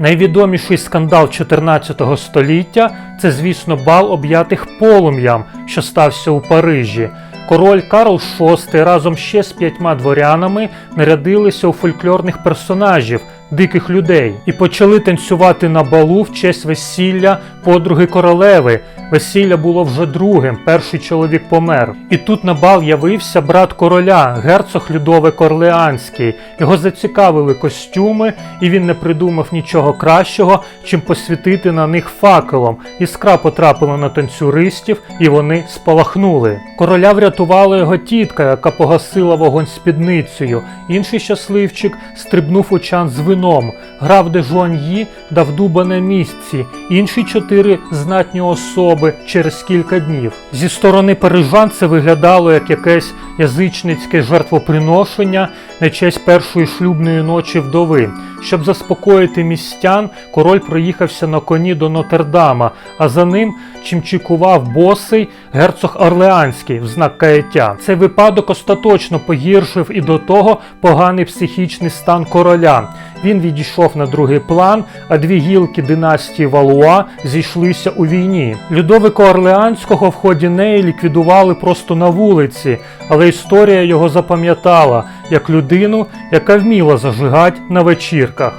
Найвідоміший скандал 14 століття це, звісно, бал об'ятих полум'ям, що стався у Парижі. Король Карл VI разом ще з п'ятьма дворянами нарядилися у фольклорних персонажів, диких людей, і почали танцювати на балу в честь весілля подруги королеви. Весілля було вже другим, перший чоловік помер. І тут на бал явився брат короля, герцог Людовик Орлеанський. Його зацікавили костюми, і він не придумав нічого кращого, чим посвітити на них факелом. Іскра потрапила на танцюристів, і вони спалахнули. Короля врятувала його тітка, яка погасила вогонь спідницею. Інший щасливчик стрибнув у чан з вином. Грав де Жуан'ї дав дуба на місці. Інші чотири знатні особи через кілька днів. Зі сторони парижан це виглядало як якесь язичницьке жертвоприношення на честь першої шлюбної ночі вдови. Щоб заспокоїти містян, король проїхався на коні до Нотердама, а за ним чимчикував босий герцог Орлеанський в знак каяття. Цей випадок остаточно погіршив і до того поганий психічний стан короля. Він відійшов на другий план, а дві гілки династії Валуа зійшлися у війні. Людовика Орлеанського в ході неї ліквідували просто на вулиці, але історія його запам'ятала як людину, яка вміла зажигати на вечірках.